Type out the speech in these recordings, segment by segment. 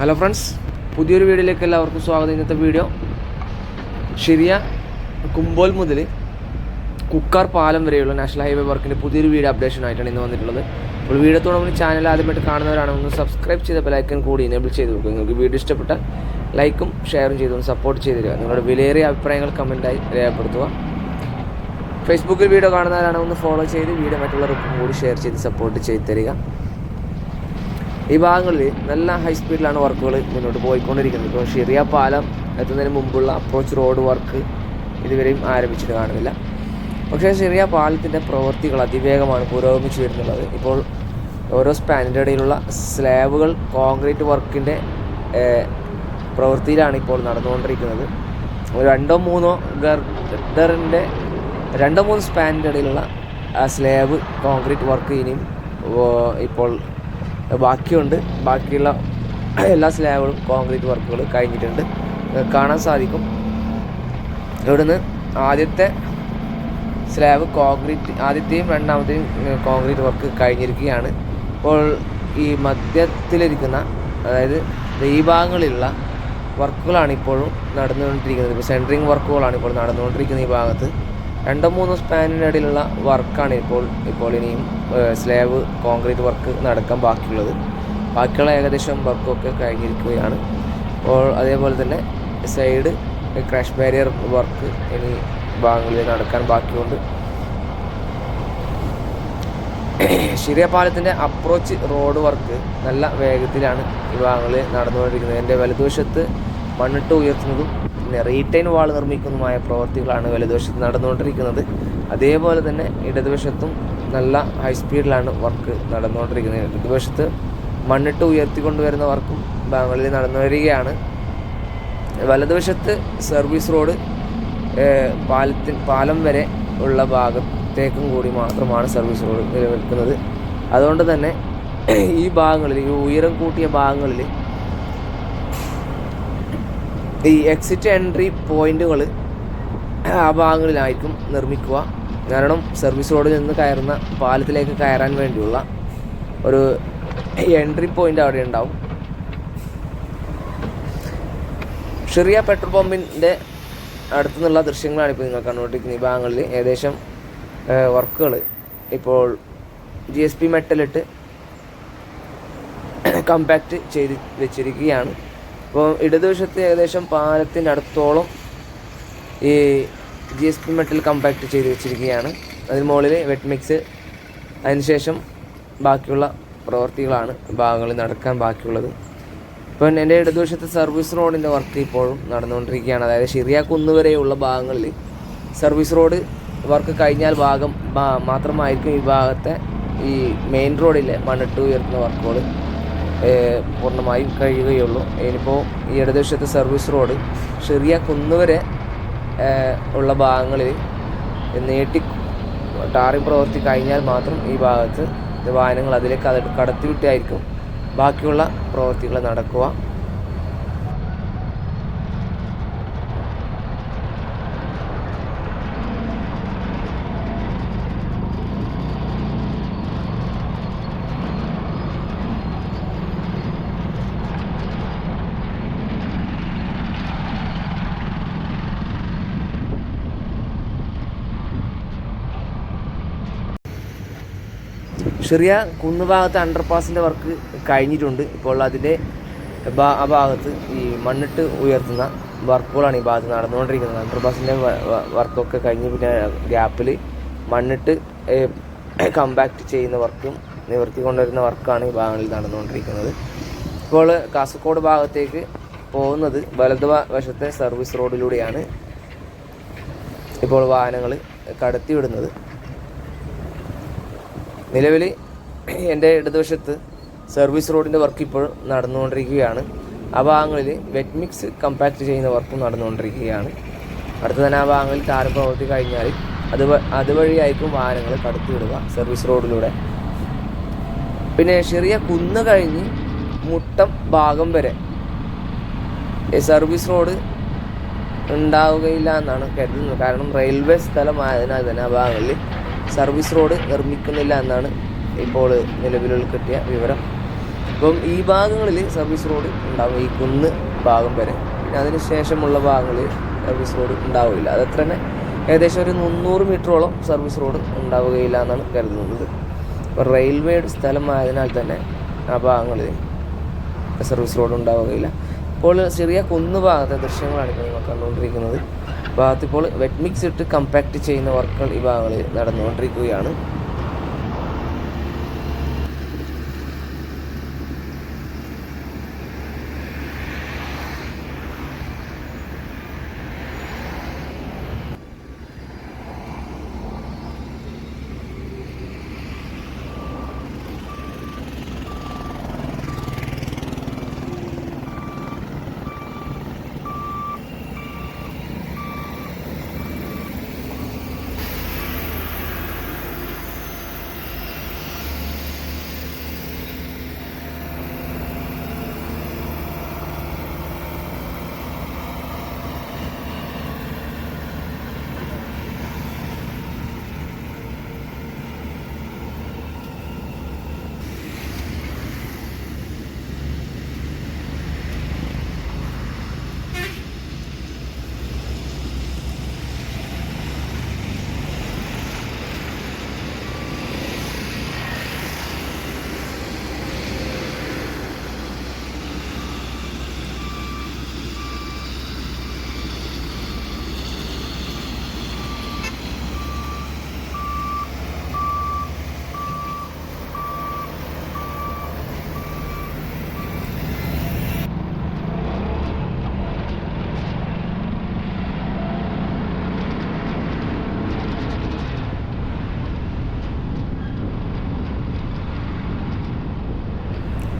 Hello friends പുതിയൊരു വീഡിയോയിലേക്ക് എല്ലാവർക്കും സ്വാഗതം. ഇന്നത്തെ വീഡിയോ ശരിയ കുമ്പോൽ മുതൽ കുക്കാർ പാലം വരെയുള്ള നാഷണൽ ഹൈവേ വർക്കിന്റെ പുതിയൊരു വീഡിയോ അപ്ഡേഷൻ ആയിട്ടാണ് ഇന്ന് വന്നിട്ടുള്ളത്. അപ്പോൾ വീഡിയോ തുടങ്ങുന്ന ചാനൽ ആദ്യമായിട്ട് ഒന്ന് സബ്സ്ക്രൈബ് ചെയ്ത ബെലൈക്കൻ കൂടി എനേബിൾ ചെയ്ത് കൊടുക്കുക. നിങ്ങൾക്ക് വീഡിയോ ഇഷ്ടപ്പെട്ട ലൈക്കും ഷെയറും ചെയ്ത് സപ്പോർട്ട് ചെയ്ത് തരിക. നിങ്ങളുടെ വിലയേറിയ അഭിപ്രായങ്ങൾ കമന്റായി രേഖപ്പെടുത്തുക. ഫേസ്ബുക്കിൽ വീഡിയോ കാണുന്നവരാണോ ഒന്ന് ഫോളോ ചെയ്ത് വീഡിയോ മറ്റുള്ളവർക്കും കൂടി ഷെയർ ചെയ്ത് സപ്പോർട്ട് ചെയ്ത് തരിക. ഈ ഭാഗങ്ങളിൽ നല്ല ഹൈ സ്പീഡിലാണ് വർക്കുകൾ മുന്നോട്ട് പോയിക്കൊണ്ടിരിക്കുന്നത്. ഇപ്പോൾ ഷിറിയ പാലം എത്തുന്നതിന് മുമ്പുള്ള അപ്രോച്ച് റോഡ് വർക്ക് ഇതുവരെയും ആരംഭിച്ചിട്ട് കാണുന്നില്ല. പക്ഷേ ഷിറിയ പാലത്തിന്റെ പ്രവൃത്തികൾ അതിവേഗമാണ് പുരോഗമിച്ചു വരുന്നുള്ളത്. ഇപ്പോൾ ഓരോ സ്പാനിന്റെ ഇടയിലുള്ള സ്ലാബുകൾ കോൺക്രീറ്റ് വർക്കിന്റെ പ്രവൃത്തിയിലാണ് ഇപ്പോൾ നടന്നുകൊണ്ടിരിക്കുന്നത്. രണ്ടോ മൂന്നോ ഗർഡറിന്റെ രണ്ടോ മൂന്ന് സ്പാനിന്റെ ഇടയിലുള്ള സ്ലാബ് കോൺക്രീറ്റ് വർക്ക് ഇനിയും ഇപ്പോൾ ബാക്കിയുണ്ട്. ബാക്കിയുള്ള എല്ലാ സ്ലാബുകളും കോൺക്രീറ്റ് വർക്കുകൾ കഴിഞ്ഞിട്ടുണ്ട്. കാണാൻ സാധിക്കും. ഇവിടുന്ന് ആദ്യത്തെ സ്ലാബ് കോൺക്രീറ്റ് ആദ്യത്തെയും രണ്ടാമത്തെയും കോൺക്രീറ്റ് വർക്ക് കഴിഞ്ഞിരിക്കുകയാണ്. ഇപ്പോൾ ഈ മധ്യത്തിലിരിക്കുന്ന അതായത് ഈ വർക്കുകളാണ് ഇപ്പോഴും നടന്നുകൊണ്ടിരിക്കുന്നത്. ഇപ്പോൾ സെന്ററിങ് വർക്കുകളാണ് ഇപ്പോൾ നടന്നുകൊണ്ടിരിക്കുന്നത് ഈ ഭാഗത്ത്. രണ്ടോ മൂന്നോ സ്പാനിന്റെ ഇടയിലുള്ള വർക്കാണ് ഇപ്പോൾ ഇപ്പോൾ ഇനിയും സ്ലാബ് കോൺക്രീറ്റ് വർക്ക് നടക്കാൻ ബാക്കിയുള്ളത്. ബാക്കിയുള്ള ഏകദേശം വർക്കൊക്കെ കഴിഞ്ഞിരിക്കുകയാണ്. അപ്പോൾ അതേപോലെ തന്നെ സൈഡ് ക്രാഷ് ബാരിയർ വർക്ക് ഇനി ഭാഗങ്ങളിൽ നടക്കാൻ ബാക്കിയുണ്ട്. ശിരിയ പാലത്തിന്റെ അപ്രോച്ച് റോഡ് വർക്ക് നല്ല വേഗത്തിലാണ് ഈ ഭാഗങ്ങളിൽ നടന്നുകൊണ്ടിരിക്കുന്നത്. എന്റെ വലതുവശത്ത് മണ്ണിട്ട് ഉയർത്തുന്നതും പിന്നെ റീറ്റൈൻ വാൾ നിർമ്മിക്കുന്നതുമായ പ്രവർത്തികളാണ് വലതുവശത്ത് നടന്നുകൊണ്ടിരിക്കുന്നത്. അതേപോലെ തന്നെ ഇടതുവശത്തും നല്ല ഹൈ സ്പീഡിലാണ് വർക്ക് നടന്നുകൊണ്ടിരിക്കുന്നത്. ഇടതുവശത്ത് മണ്ണിട്ട് ഉയർത്തിക്കൊണ്ടുവരുന്ന വർക്കും ബാംഗ്ലൂരിൽ നടന്നു വരികയാണ്. വലതുവശത്ത് സർവീസ് റോഡ് പാലത്തിൽ പാലം വരെ ഉള്ള ഭാഗത്തേക്കും കൂടി മാത്രമാണ് സർവീസ് റോഡ് നിലനിൽക്കുന്നത്. അതുകൊണ്ട് തന്നെ ഈ ഭാഗങ്ങളിൽ ഈ ഉയരം കൂട്ടിയ ഭാഗങ്ങളിൽ ഈ എക്സിറ്റ് എൻട്രി പോയിന്റുകൾ ആ ഭാഗങ്ങളിലായിരിക്കും നിർമ്മിക്കുക. കാരണം സർവീസ് റോഡിൽ നിന്ന് കയറുന്ന പാലത്തിലേക്ക് കയറാൻ വേണ്ടിയുള്ള ഒരു എൻട്രി പോയിന്റ് അവിടെ ഉണ്ടാവും. ഷെറിയ പെട്രോൾ പമ്പിന്റെ അടുത്തു നിന്നുള്ള ദൃശ്യങ്ങളാണ് ഇപ്പോൾ നിങ്ങൾ കണ്ടുകൊണ്ടിരിക്കുന്നത്. ഈ ഭാഗങ്ങളിൽ ഏകദേശം വർക്കുകൾ ഇപ്പോൾ ജി എസ് പി മെറ്റലിട്ട് കമ്പാക്റ്റ് ചെയ്ത് വെച്ചിരിക്കുകയാണ്. അപ്പോൾ ഇടതുവശത്ത് ഏകദേശം പാലത്തിന്റെ അടുത്തോളം ഈ G S P metal compact ചെയ്ത് വെച്ചിരിക്കുകയാണ്. അതിന് മുകളിൽ വെറ്റ് മിക്സ് അതിനുശേഷം ബാക്കിയുള്ള പ്രവൃത്തികളാണ് ഭാഗങ്ങളിൽ നടക്കാൻ ബാക്കിയുള്ളത്. ഇപ്പം എന്റെ ഇടതുവശത്ത് സർവീസ് റോഡിന്റെ വർക്ക് ഇപ്പോഴും നടന്നുകൊണ്ടിരിക്കുകയാണ്. അതായത് ഷിറിയ കുന്ന് വരെയുള്ള ഭാഗങ്ങളിൽ സർവീസ് റോഡ് വർക്ക് കഴിഞ്ഞാൽ ഭാഗം മാത്രമായിരിക്കും ഈ ഭാഗത്തെ ഈ മെയിൻ റോഡിലെ മണ്ണിട്ട് ഉയർത്തുന്ന വർക്കുകൾ പൂർണമായും കഴിയുകയുള്ളൂ. ഇനിയിപ്പോൾ ഈ ഇടതുവശത്തെ സർവീസ് റോഡ് ചെറിയ കുന്നുവരെ ഉള്ള ഭാഗങ്ങളിൽ നീട്ടി ടാറിംഗ് പ്രവർത്തി കഴിഞ്ഞാൽ മാത്രം ഈ ഭാഗത്ത് വാഹനങ്ങൾ അതിലേക്ക് അത് കടത്തിവിട്ടായിരിക്കും. ബാക്കിയുള്ള പ്രവൃത്തികൾ നടക്കുക. ചെറിയ കുന്നുഭാഗത്ത് അണ്ടർപാസിന്റെ വർക്ക് കഴിഞ്ഞിട്ടുണ്ട്. ഇപ്പോൾ അതിന്റെ ആ ഭാഗത്ത് ഈ മണ്ണിട്ട് ഉയർത്തുന്ന വർക്കുകളാണ് ഈ ഭാഗത്ത് നടന്നുകൊണ്ടിരിക്കുന്നത്. അണ്ടർപാസിന്റെ വർക്കൊക്കെ കഴിഞ്ഞ് പിന്നെ ഗ്യാപ്പിൽ മണ്ണിട്ട് കമ്പാക്ട് ചെയ്യുന്ന വർക്കും നിവർത്തി കൊണ്ടുവരുന്ന വർക്കാണ് ഈ ഭാഗങ്ങളിൽ നടന്നുകൊണ്ടിരിക്കുന്നത്. ഇപ്പോൾ കാസർഗോഡ് ഭാഗത്തേക്ക് പോകുന്നത് വലതു വശത്തെ സർവീസ് റോഡിലൂടെയാണ് ഇപ്പോൾ വാഹനങ്ങൾ കടത്തിവിടുന്നത്. നിലവിൽ എന്റെ ഇടതുവശത്ത് സർവീസ് റോഡിന്റെ വർക്ക് ഇപ്പോൾ നടന്നുകൊണ്ടിരിക്കുകയാണ്. ആ ഭാഗങ്ങളിൽ വെറ്റ് മിക്സ് കമ്പാക്ട് ചെയ്യുന്ന വർക്കും നടന്നുകൊണ്ടിരിക്കുകയാണ്. അടുത്ത തന്നെ ആ ഭാഗങ്ങളിൽ ടാർ പ്രവർത്തി കഴിഞ്ഞാൽ അത് അതുവഴിയായിരിക്കും വാഹനങ്ങൾ കടത്തിവിടുക സർവീസ് റോഡിലൂടെ. പിന്നെ ചെറിയ കുന്ന് കഴിഞ്ഞ് മുട്ടം ഭാഗം വരെ. സർവീസ് റോഡ് ഉണ്ടാവുകയില്ല എന്നാണ് കരുതുന്നത്. കാരണം റെയിൽവേ സ്ഥലമായതിനാൽ തന്നെ ആ ഭാഗങ്ങളിൽ സർവീസ് റോഡ് നിർമ്മിക്കുന്നില്ല എന്നാണ് ഇപ്പോൾ നിലവിലുള്ള കിട്ടിയ വിവരം. അപ്പം ഈ ഭാഗങ്ങളിൽ സർവീസ് റോഡ് ഉണ്ടാവും ഈ കുന്ന് ഭാഗം വരെ. പിന്നെ അതിന് ശേഷമുള്ള ഭാഗങ്ങളിൽ സർവീസ് റോഡ് ഉണ്ടാവില്ല. അത് അത്ര തന്നെ ഏകദേശം ഒരു മുന്നൂറ് മീറ്ററോളം സർവീസ് റോഡ് ഉണ്ടാവുകയില്ല എന്നാണ് കരുതുന്നത്. അപ്പോൾ റെയിൽവേയുടെ സ്ഥലമായതിനാൽ തന്നെ ആ ഭാഗങ്ങളിൽ സർവീസ് റോഡ് ഉണ്ടാവുകയില്ല. ഇപ്പോൾ ചെറിയ കുന്ന് ഭാഗത്തെ ദൃശ്യങ്ങളാണ് ഇപ്പോൾ നിങ്ങൾ കണ്ടുകൊണ്ടിരിക്കുന്നത്. ഭാഗത്ത് ഇപ്പോൾ വെറ്റ് മിക്സ് ഇട്ട് കമ്പാക്ട് ചെയ്യുന്ന വർക്കുകൾ ഈ ഭാഗങ്ങളിൽ നടന്നുകൊണ്ടിരിക്കുകയാണ്.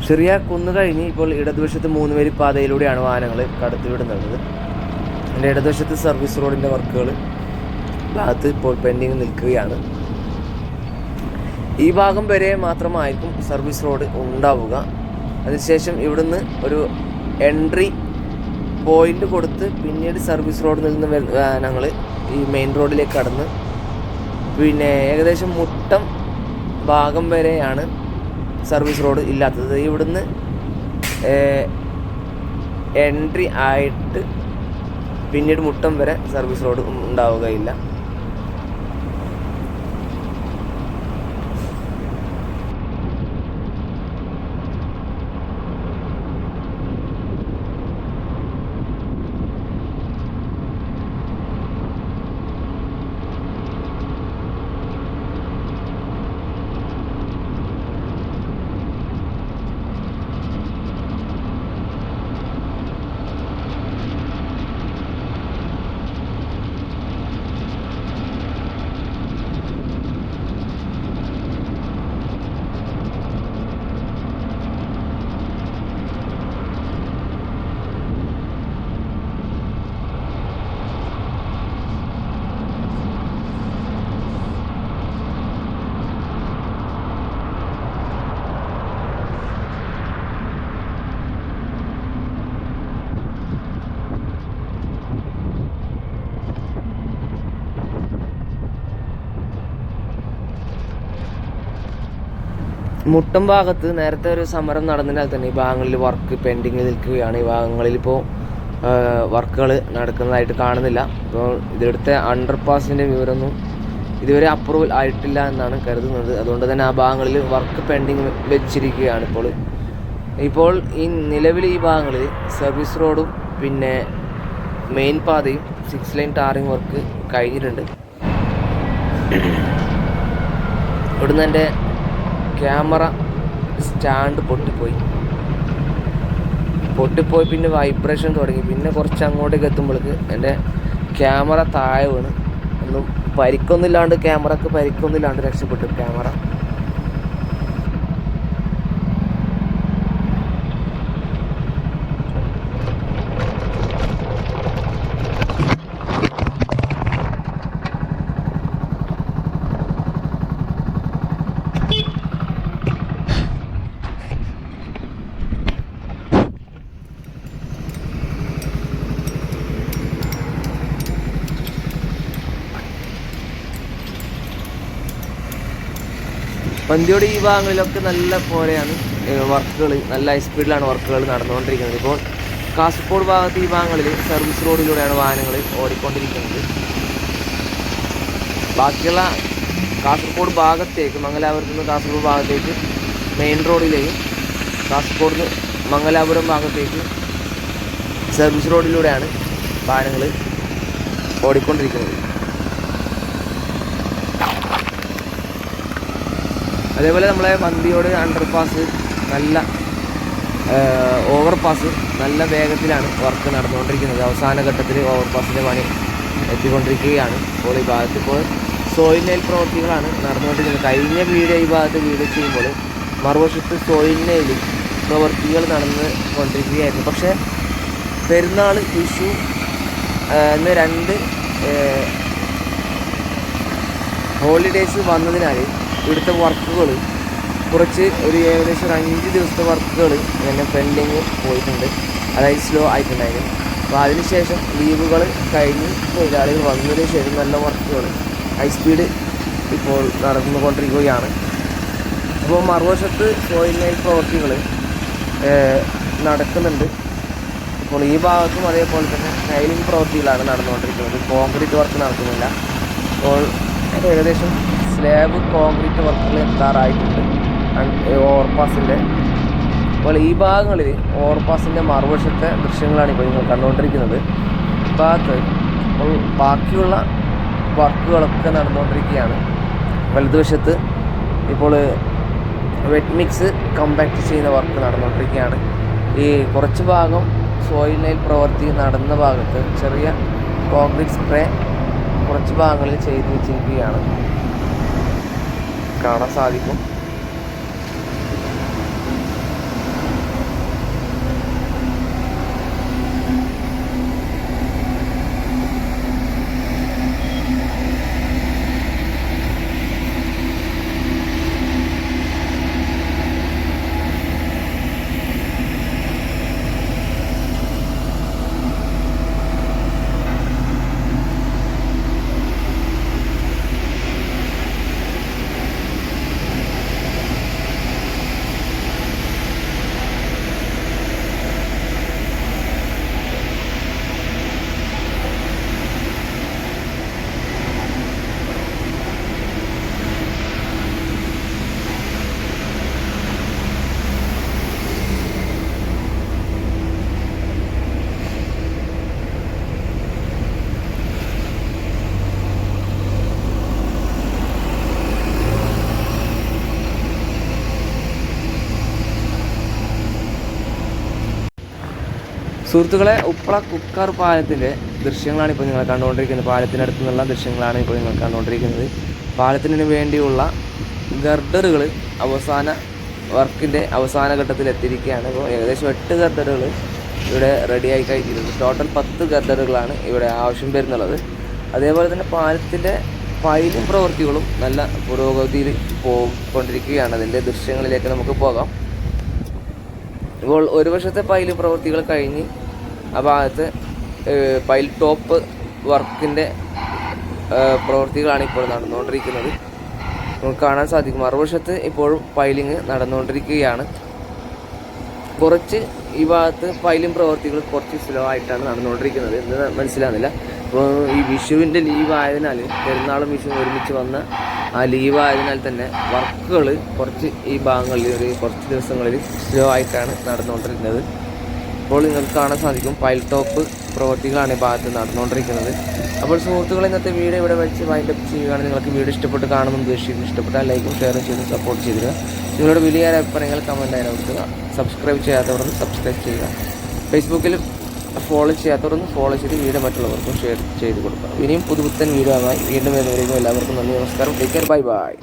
ചെറിയ കുന്ന് കഴിഞ്ഞ് ഇപ്പോൾ ഇടതുവശത്ത് മൂന്ന് വരി പാതയിലൂടെയാണ് വാഹനങ്ങൾ കടത്തിവിടുന്നത്. എന്റെ ഇടതുവശത്ത് സർവീസ് റോഡിന്റെ വർക്കുകൾ ഭാഗത്ത് ഇപ്പോൾ പെൻഡിങ് നിൽക്കുകയാണ്. ഈ ഭാഗം വരെ മാത്രമായിരിക്കും സർവീസ് റോഡ് ഉണ്ടാവുക. അതിനുശേഷം ഇവിടുന്ന് ഒരു എൻട്രി പോയിന്റ് കൊടുത്ത് പിന്നീട് സർവീസ് റോഡിൽ നിന്ന് ഞങ്ങൾ ഈ മെയിൻ റോഡിലേക്ക് കടന്ന് പിന്നെ ഏകദേശം മുട്ടം ഭാഗം വരെയാണ് സർവീസ് റോഡ് ഇല്ലാത്തത്. ഇവിടുന്ന് എൻട്രി ആയിട്ട് പിന്നീട് മുട്ടം വരെ സർവീസ് റോഡ് ഉണ്ടാവുകയില്ല. മുട്ടം ഭാഗത്ത് നേരത്തെ ഒരു സമരം നടന്നതിനാൽ തന്നെ ഈ ഭാഗങ്ങളിൽ വർക്ക് പെൻഡിങ്ങിൽ നിൽക്കുകയാണ്. ഈ ഭാഗങ്ങളിൽ ഇപ്പോൾ വർക്കുകൾ നടക്കുന്നതായിട്ട് കാണുന്നില്ല. ഇപ്പോൾ ഇതെടുത്ത അണ്ടർ പാസിന്റെ വിവരമൊന്നും ഇതുവരെ അപ്രൂവൽ ആയിട്ടില്ല എന്നാണ് കരുതുന്നത്. അതുകൊണ്ട് തന്നെ ആ ഭാഗങ്ങളിൽ വർക്ക് പെൻഡിങ് വെച്ചിരിക്കുകയാണ് ഇപ്പോൾ ഇപ്പോൾ ഈ നിലവിൽ ഈ ഭാഗങ്ങളിൽ സർവീസ് റോഡും പിന്നെ മെയിൻ പാതയും സിക്സ് ലൈൻ ടാറിങ് വർക്ക് കഴിഞ്ഞിട്ടുണ്ട്. ഇവിടുന്ന് എന്റെ ക്യാമറ സ്റ്റാൻഡ് പൊട്ടിപ്പോയി. പൊട്ടിപ്പോയി പിന്നെ വൈബ്രേഷൻ തുടങ്ങി. പിന്നെ കുറച്ച് അങ്ങോട്ടേക്ക് എത്തുമ്പോഴേക്ക് എന്റെ ക്യാമറ താഴെ വീണ്. ഒന്നും പരിക്കൊന്നുമില്ലാണ്ട് ക്യാമറക്ക് പരിക്കൊന്നുമില്ലാണ്ട് രക്ഷപ്പെട്ടു. ക്യാമറ പന്തിയോട് ഈ ഭാഗങ്ങളിലൊക്കെ നല്ല പോലെയാണ് വർക്കുകൾ നല്ല ഹൈ സ്പീഡിലാണ് വർക്കുകൾ നടന്നുകൊണ്ടിരിക്കുന്നത്. ഇപ്പോൾ കാസർഗോഡ് ഭാഗത്ത് ഈ ഭാഗങ്ങളിൽ സർവീസ് റോഡിലൂടെയാണ് വാഹനങ്ങൾ ഓടിക്കൊണ്ടിരിക്കുന്നത്. ബാക്കിയുള്ള കാസർഗോഡ് ഭാഗത്തേക്ക് മംഗലാപുരത്ത് നിന്ന് കാസർഗോഡ് ഭാഗത്തേക്ക് മെയിൻ റോഡിലെയും കാസർഗോഡ് നിന്ന് മംഗലാപുരം ഭാഗത്തേക്ക് സർവീസ് റോഡിലൂടെയാണ് വാഹനങ്ങൾ ഓടിക്കൊണ്ടിരിക്കുന്നത്. അതേപോലെ നമ്മളെ വണ്ടിയോട് അണ്ടർപാസ് നല്ല ഓവർ പാസ് നല്ല വേഗത്തിലാണ് വർക്ക് നടന്നുകൊണ്ടിരിക്കുന്നത്. അവസാന ഘട്ടത്തിൽ ഓവർ പാസിന്റെ പണി എത്തിക്കൊണ്ടിരിക്കുകയാണ്. ഇപ്പോൾ ഈ ഭാഗത്ത് ഇപ്പോൾ സോയിൽ നെയിൽ പ്രവൃത്തികളാണ് നടന്നുകൊണ്ടിരിക്കുന്നത്. കഴിഞ്ഞ വീഡിയോ ഈ ഭാഗത്ത് വീഡിയോ ചെയ്യുമ്പോൾ മറുവശത്ത് സോയിൽ നെയിൽ പ്രവൃത്തികൾ നടന്ന് കൊണ്ടിരിക്കുകയായിരുന്നു പക്ഷേ പെരുന്നാൾ വിഷു എന്ന രണ്ട് ഹോളിഡേയ്സ് വന്നതിനാൽ ഇവിടുത്തെ വർക്കുകൾ കുറച്ച് ഒരു ഏകദേശം ഒരു അഞ്ച് ദിവസത്തെ വർക്കുകൾ എന്റെ പെൻഡിങ് പോയിട്ടുണ്ട്. അതായത് സ്ലോ ആയിട്ടുണ്ടായിരുന്നു അപ്പോൾ അതിനുശേഷം ലീവുകൾ കഴിഞ്ഞ് തൊഴിലാളികൾ വന്നതിന് ശേഷം നല്ല വർക്കുകൾ ഹൈ സ്പീഡ് ഇപ്പോൾ നടന്നുകൊണ്ടിരിക്കുകയാണ്. അപ്പോൾ മറുവശത്ത് സോയിൽ നെയിൽ പ്രവൃത്തികൾ നടക്കുന്നുണ്ട്. ഇപ്പോൾ ഈ ഭാഗത്തും അതേപോലെ തന്നെ ടൈലിംഗ് പ്രവൃത്തികളാണ് നടന്നുകൊണ്ടിരിക്കുന്നത്. കോൺക്രീറ്റ് വർക്ക് നടക്കുന്നില്ല. അപ്പോൾ ഏകദേശം സ്ലാബ് കോൺക്രീറ്റ് വർക്കുകൾ എത്താറായിട്ടുണ്ട്. ഓവർപാസിന്റെ അപ്പോൾ ഈ ഭാഗങ്ങളിൽ ഓവർപാസിന്റെ മറുവശത്തെ ദൃശ്യങ്ങളാണ് ഇപ്പോൾ നിങ്ങൾ കണ്ടുകൊണ്ടിരിക്കുന്നത്. ഭാഗത്ത് ഇപ്പോൾ ബാക്കിയുള്ള വർക്കുകളൊക്കെ നടന്നുകൊണ്ടിരിക്കുകയാണ്. വലതുവശത്ത് ഇപ്പോൾ വെറ്റ് മിക്സ് കമ്പാക്ട് ചെയ്യുന്ന വർക്ക് നടന്നുകൊണ്ടിരിക്കുകയാണ്. ഈ കുറച്ച് ഭാഗം സോയിൽ പ്രവർത്തി പ്രവൃത്തി നടന്ന ഭാഗത്ത് ചെറിയ കോൺക്രീറ്റ് സ്പ്രേ കുറച്ച് ഭാഗങ്ങളിൽ ചെയ്തു വെച്ചിരിക്കുകയാണ്. കാണാൻ സാധിക്കും. സുഹൃത്തുക്കളെ ഉപ്പള കുക്കാർ പാലത്തിന്റെ ദൃശ്യങ്ങളാണ് ഇപ്പോൾ നിങ്ങൾ കണ്ടുകൊണ്ടിരിക്കുന്നത്. പാലത്തിനടുത്ത് നിന്നുള്ള ദൃശ്യങ്ങളാണ് ഇപ്പോൾ നിങ്ങൾ കണ്ടുകൊണ്ടിരിക്കുന്നത്. പാലത്തിന് വേണ്ടിയുള്ള ഗർഡറുകൾ അവസാന വർക്കിന്റെ അവസാന ഘട്ടത്തിൽ എത്തിയിരിക്കുകയാണ്. ഇപ്പോൾ ഏകദേശം എട്ട് ഗർഡറുകൾ ഇവിടെ റെഡിയായി കഴിഞ്ഞിരുന്നു ടോട്ടൽ പത്ത് ഗർഡറുകളാണ് ഇവിടെ ആവശ്യം വരുന്നുള്ളത്. അതേപോലെ തന്നെ പാലത്തിന്റെ പൈലും പ്രവൃത്തികളും നല്ല പുരോഗതിയിൽ പോയിക്കൊണ്ടിരിക്കുകയാണ് അതിന്റെ ദൃശ്യങ്ങളിലേക്ക് നമുക്ക് പോകാം. ഇപ്പോൾ ഒരു വർഷത്തെ പൈലും പ്രവൃത്തികൾ കഴിഞ്ഞ് ആ ഭാഗത്ത് പൈൽ ടോപ്പ് വർക്കിന്റെ പ്രവൃത്തികളാണ് ഇപ്പോൾ നടന്നുകൊണ്ടിരിക്കുന്നത്. നമുക്ക് കാണാൻ സാധിക്കും. മറുവശത്ത് ഇപ്പോഴും പൈലിങ് നടന്നുകൊണ്ടിരിക്കുകയാണ്. കുറച്ച് ഈ ഭാഗത്ത് പൈലിംഗ് പ്രവൃത്തികൾ കുറച്ച് സ്ലോ ആയിട്ടാണ് നടന്നുകൊണ്ടിരിക്കുന്നത് എന്ന് മനസ്സിലാകുന്നില്ല. അപ്പോൾ ഈ വിഷുവിന്റെ ലീവ് ആയതിനാൽ പെരുന്നാളും വിഷുവും ഒരുമിച്ച് വന്ന ആ ലീവ് ആയതിനാൽ തന്നെ വർക്കുകൾ കുറച്ച് ഈ ഭാഗങ്ങളിൽ ഒരു കുറച്ച് ദിവസങ്ങളിൽ സ്ലോ ആയിട്ടാണ് നടന്നുകൊണ്ടിരിക്കുന്നത് ഇപ്പോൾ നിങ്ങൾക്ക് കാണാൻ സാധിക്കും. പൈൽ ടോപ്പ് പ്രവൃത്തികളാണ് ഈ ഭാഗത്ത് നടന്നുകൊണ്ടിരിക്കുന്നത്. അപ്പോൾ സുഹൃത്തുക്കളെ ഇന്നത്തെ വീഡിയോ ഇവിടെ വെച്ച് വൈൻഡ് വൈൻഡപ്പ് ചെയ്യുകയാണെങ്കിൽ നിങ്ങൾക്ക് വീഡിയോ ഇഷ്ടപ്പെട്ട് കാണുമെന്ന് ഉദ്ദേശിക്കുന്നു. ഇഷ്ടപ്പെട്ടാൽ ലൈക്കും ഷെയറും ചെയ്ത് സപ്പോർട്ട് ചെയ്തിരുക നിങ്ങളുടെ വലിയ അഭിപ്രായങ്ങൾ കമന്റായി കൊടുക്കുക. സബ്സ്ക്രൈബ് ചെയ്യാത്തവരൊന്ന് സബ്സ്ക്രൈബ് ചെയ്യുക. ഫേസ്ബുക്കിൽ ഫോളോ ചെയ്യാത്തവരൊന്ന് ഫോളോ ചെയ്ത് വീഡിയോ മറ്റുള്ളവർക്കും ഷെയർ ചെയ്ത് കൊടുക്കുക. ഇനിയും പുതുപുത്തൻ വീഡിയോ ആയി വീണ്ടും വരുന്നവരേക്കും എല്ലാവർക്കും നന്ദി നമസ്കാരം. Take care bye bye